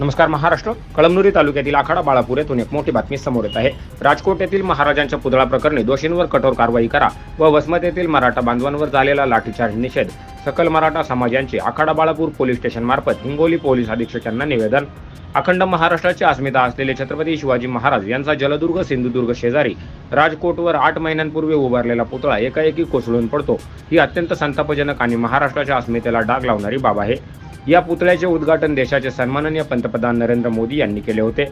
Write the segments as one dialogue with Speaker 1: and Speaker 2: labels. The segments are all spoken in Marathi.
Speaker 1: नमस्कार महाराष्ट्र. कळमनुरी तालुक्यातील आखाडा बाळापूर येथून एक मोठी बातमी समोर येत आहे. राजकोट येथील महाराजांच्या पुतळा प्रकरणी दोषींवर कठोर कारवाई करा व वसमत येथील मराठा बांधवांवर झालेला लाठीचार्ज निषेध. सकल मराठा समाज यांचे आखाडा बाळापूर पोलीस स्टेशन मार्फत हिंगोली पोलीस अधीक्षकांना निवेदन. अखंड महाराष्ट्राची अस्मिता असलेले छत्रपती शिवाजी महाराज यांचा जलदुर्ग सिंधुदुर्ग शेजारी राजकोटवर आठ महिन्यांपूर्वी उभारलेला पुतळा एकाएकी कोसळून पडतो. ही अत्यंत संतापजनक आणि महाराष्ट्राच्या अस्मितेला डाग लावणारी बाब आहे. या पुतळ्याचे उद्घाटन देशाचे सन्माननीय पंतप्रधान नरेंद्र मोदी यांनी केले होते.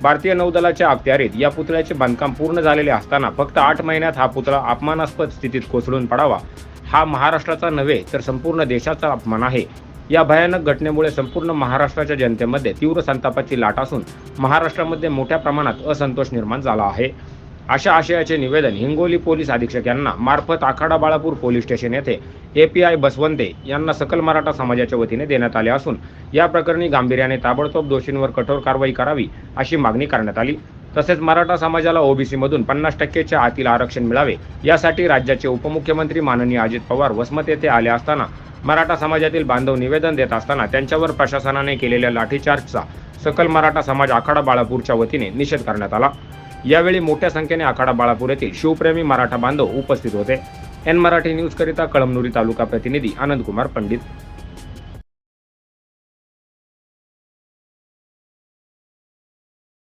Speaker 1: भारतीय नौदलाच्या अखत्यारीत या पुतळ्याचे बांधकाम पूर्ण झालेले असताना फक्त आठ महिन्यात हा पुतळा अपमानास्पद स्थितीत कोसळून पडावा. हा महाराष्ट्राचा नव्हे तर संपूर्ण देशाचा अपमान आहे. या भयानक घटनेमुळे संपूर्ण महाराष्ट्राच्या जनतेमध्ये तीव्र संतापाची लाट असून महाराष्ट्रामध्ये मोठ्या प्रमाणात असंतोष निर्माण झाला आहे. अशा आशयाचे निवेदन हिंगोली पोलीस अधीक्षक यांना. मार्फत आखाडा बाळापूर पोलीस स्टेशन येथे एपीआय बसवंते यांना सकल मराठा समाजाच्या वतीने देण्यात आले असून या प्रकरणी गांभीर्याने ताबडतोब दोषींवर कठोर कारवाई करावी अशी मागणी करण्यात आली. तसेच मराठा समाजाला ओबीसीमधून पन्नास टक्केच्या आतील आरक्षण मिळावे यासाठी राज्याचे उपमुख्यमंत्री माननीय अजित पवार वसमत येथे आले असताना मराठा समाजातील बांधव निवेदन देत असताना त्यांच्यावर प्रशासनाने केलेल्या लाठीचार्जचा सकल मराठा समाज आखाडा बाळापूरच्या वतीने निषेध करण्यात आला. यावेळी मोठ्या संख्येने आखाडा बाळापूर येथील शिवप्रेमी मराठा बांधव उपस्थित होते. एन मराठी न्यूज करिता कळमनुरी तालुका प्रतिनिधी आनंदकुमार पंडित